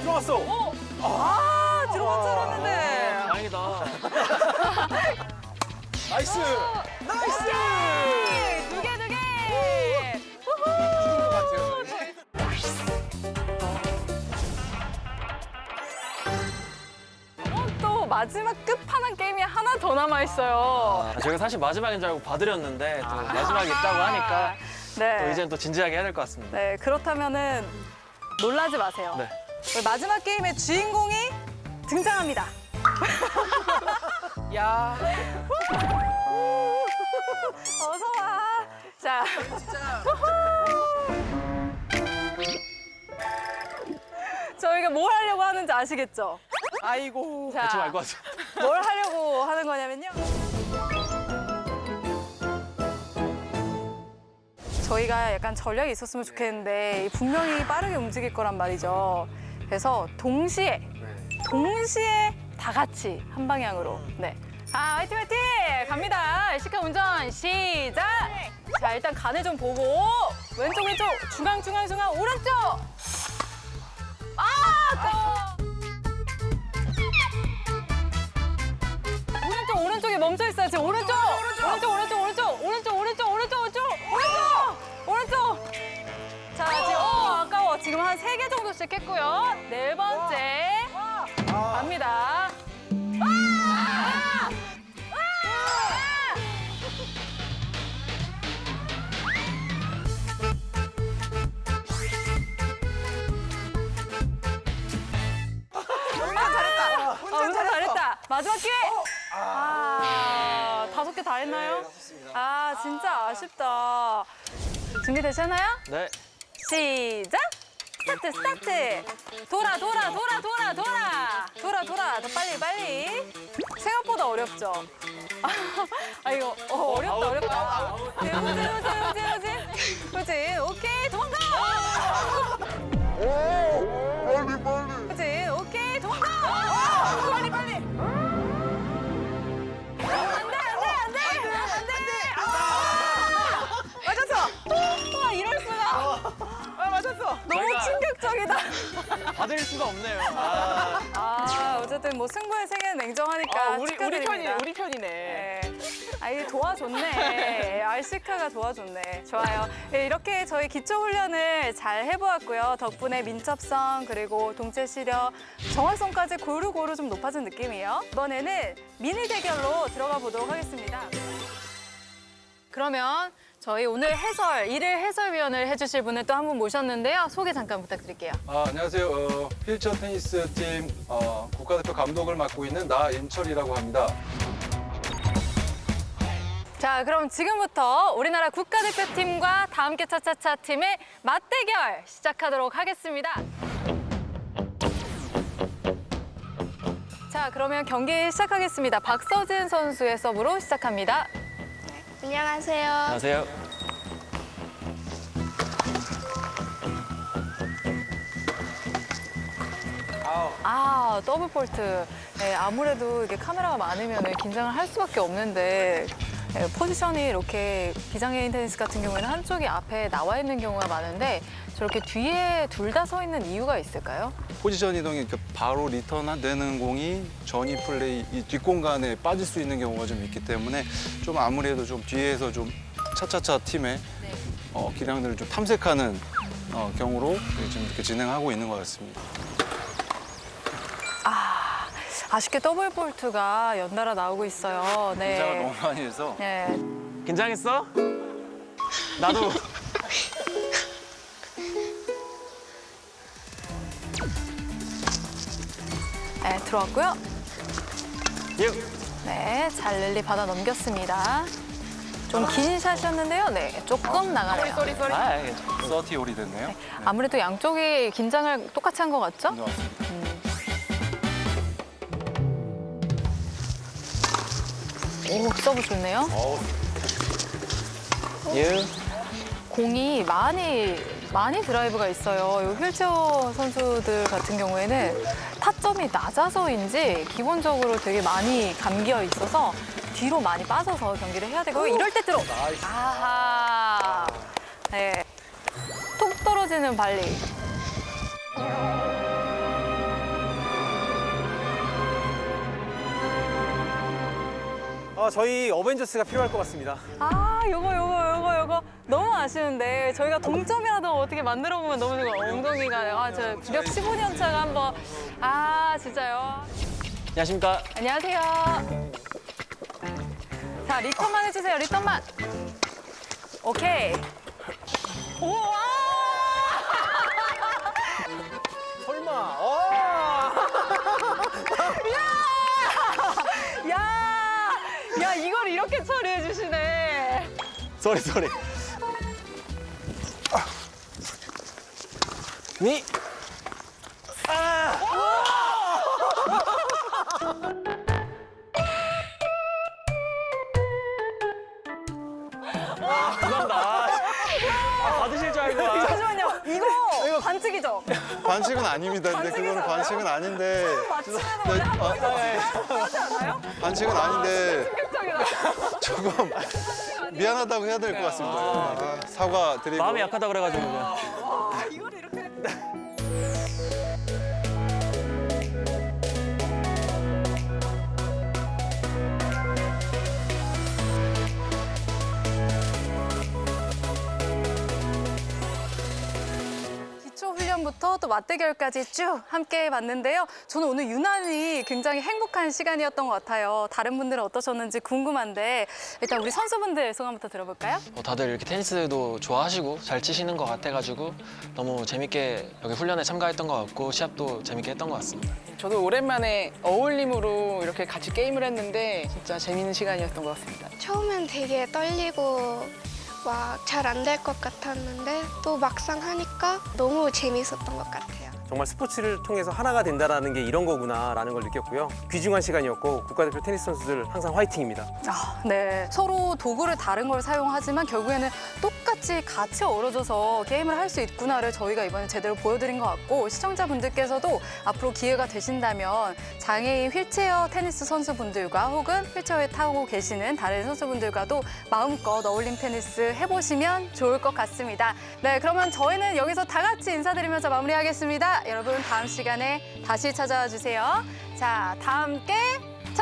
들어갔어. 어? 아, 들어간 줄 알았는데. 다행이다. 나이스. 나이스. 두 개, 두 개. 어, 또 마지막 끝판왕 게임이 하나 더 남아 있어요. 아, 저희가 사실 마지막인 줄 알고 봐드렸는데 또 마지막이 있다고 하니까 네. 또 이제는 또 진지하게 해야 될 것 같습니다. 네, 그렇다면은 놀라지 마세요. 네. 우리 마지막 게임의 주인공이 등장합니다. 야. 어서 와. 자. 저희가 뭘 하려고 하는지 아시겠죠? 아이고. 자, 대충 알것 같아요. 뭘 하려고 하는 거냐면요. 저희가 약간 전략이 있었으면 좋겠는데 분명히 빠르게 움직일 거란 말이죠. 그래서 동시에 동시에 다 같이 한 방향으로. 네. 아, 화이팅 화이팅! 갑니다. 시카 운전 시작! 자, 일단 간을 좀 보고 왼쪽 왼쪽 중앙 중앙 중앙 오른쪽! 아! 또! 오른쪽 오른쪽에 멈춰 있어요. 지금 오른쪽 오른쪽 오른쪽 오른쪽 지금 한 세 개 정도씩 했고요. 네 번째 갑니다. 아! 아! 아, 운전 잘했다. 마지막 기회. 아, 다섯 개 다 했나요? 아, 진짜 아쉽다. 준비되셨나요? 네. 시작! 스타트, 스타트! 돌아, 돌아, 돌아, 돌아, 돌아! 돌아, 돌아. 더 빨리, 빨리. 생각보다 어렵죠? 아, 이거, 어, 어렵다, 어렵다. 후진, 후진, 후진. 후진, 오케이, 받을 수가 없네요. 아, 아, 어쨌든 뭐 승부의 세계는 냉정하니까 아, 우리 우리. 편이네. 우리 편이네. 네. 아 이 도와줬네. 알시카가 도와줬네. 좋아요. 네, 이렇게 저희 기초 훈련을 잘 해보았고요. 덕분에 민첩성 그리고 동체 시력, 정확성까지 고루고루 좀 높아진 느낌이에요. 이번에는 미니 대결로 들어가 보도록 하겠습니다. 그러면 저희 오늘 해설, 일일 해설위원을 해주실 분을 또 한 분 모셨는데요. 소개 잠깐 부탁드릴게요. 아, 안녕하세요. 어, 휠체어 테니스 팀 어, 국가대표 감독을 맡고 있는 나인철이라고 합니다. 자, 그럼 지금부터 우리나라 국가대표팀과 다함께 차차차 팀의 맞대결 시작하도록 하겠습니다. 자, 그러면 경기 시작하겠습니다. 박서진 선수의 서브로 시작합니다. 안녕하세요. 안녕하세요. 아, 더블 폴트. 네, 아무래도 이게 카메라가 많으면 긴장을 할 수밖에 없는데 네, 포지션이 이렇게 비장애인 테니스 같은 경우에는 한쪽이 앞에 나와 있는 경우가 많은데 저렇게 뒤에 둘 다 서 있는 이유가 있을까요? 포지션 이동이 이렇게 바로 리턴 되는 공이 전위 플레이 이 뒷공간에 빠질 수 있는 경우가 좀 있기 때문에 좀 아무래도 좀 뒤에서 좀 차차차 팀의 어, 기량들을 좀 탐색하는 어, 경우로 지금 이렇게 진행하고 있는 것 같습니다. 아, 아쉽게 더블 폴트가 연달아 나오고 있어요. 네. 긴장을 너무 많이 해서 네. 긴장했어? 나도. 네, 들어왔고요. 유. 네, 잘 랠리 받아 넘겼습니다. 좀 긴 샷이었는데요. 네, 조금 나가네요. 쏘리 쏘리. 아, 알겠죠. 서티 홀이 됐네요. 네, 아무래도 양쪽이 긴장을 똑같이 한 것 같죠? 네, 오, 서브 좋네요. 유. 공이 많이 많이 드라이브가 있어요. 이 휠체어 선수들 같은 경우에는 타점이 낮아서인지 기본적으로 되게 많이 감겨 있어서 뒤로 많이 빠져서 경기를 해야 되고요. 이럴 때 들어. 아하. 네. 톡 떨어지는 발리. 아, 저희 어벤져스가 필요할 것 같습니다. 아, 요거, 요거, 요거, 요거. 너무 아쉬운데. 저희가 동점이라도 어떻게 만들어 보면 너무 좋고 엉덩이가. 아, 저 구력 15년 차가 한번. 아, 진짜요. 안녕하십니까. 안녕하세요. 자, 리턴만 해주세요, 리턴만. 오케이. 우와! 주시네. 반칙이죠? 반칙은 아닙니다. 근데 그거는 반칙은 아닌데 맞추면 원래 한 번에 하지 않아요? 반칙은 아닌데 충격적이다. 조금 미안하다고 해야 될 것 같습니다. 아, 사과 드리고 마음이 약하다 그래가지고. 그냥. 아, 이걸 이렇게. 훈련부터 또 맞대결까지 쭉 함께 봤는데요. 저는 오늘 유난히 굉장히 행복한 시간이었던 것 같아요. 다른 분들은 어떠셨는지 궁금한데 일단 우리 선수분들 소감부터 들어볼까요? 어, 다들 이렇게 테니스도 좋아하시고 잘 치시는 것 같아가지고 너무 재밌게 여기 훈련에 참가했던 것 같고 시합도 재밌게 했던 것 같습니다. 저도 오랜만에 어울림으로 이렇게 같이 게임을 했는데 진짜 재밌는 시간이었던 것 같습니다. 처음엔 되게 떨리고 막 잘 안 될 것 같았는데 또 막상 하니까 너무 재밌었던 것 같아요. 정말 스포츠를 통해서 하나가 된다는 게 이런 거구나라는 걸 느꼈고요. 귀중한 시간이었고 국가대표 테니스 선수들 항상 화이팅입니다. 아, 네. 서로 도구를 다른 걸 사용하지만 결국에는 똑같이 같이 어우러져서 게임을 할 수 있구나를 저희가 이번에 제대로 보여드린 것 같고 시청자분들께서도 앞으로 기회가 되신다면 장애인 휠체어 테니스 선수분들과 혹은 휠체어에 타고 계시는 다른 선수분들과도 마음껏 어울림 테니스 해보시면 좋을 것 같습니다. 네, 그러면 저희는 여기서 다 같이 인사드리면서 마무리하겠습니다. 여러분 다음 시간에 다시 찾아와 주세요. 자, 다 함께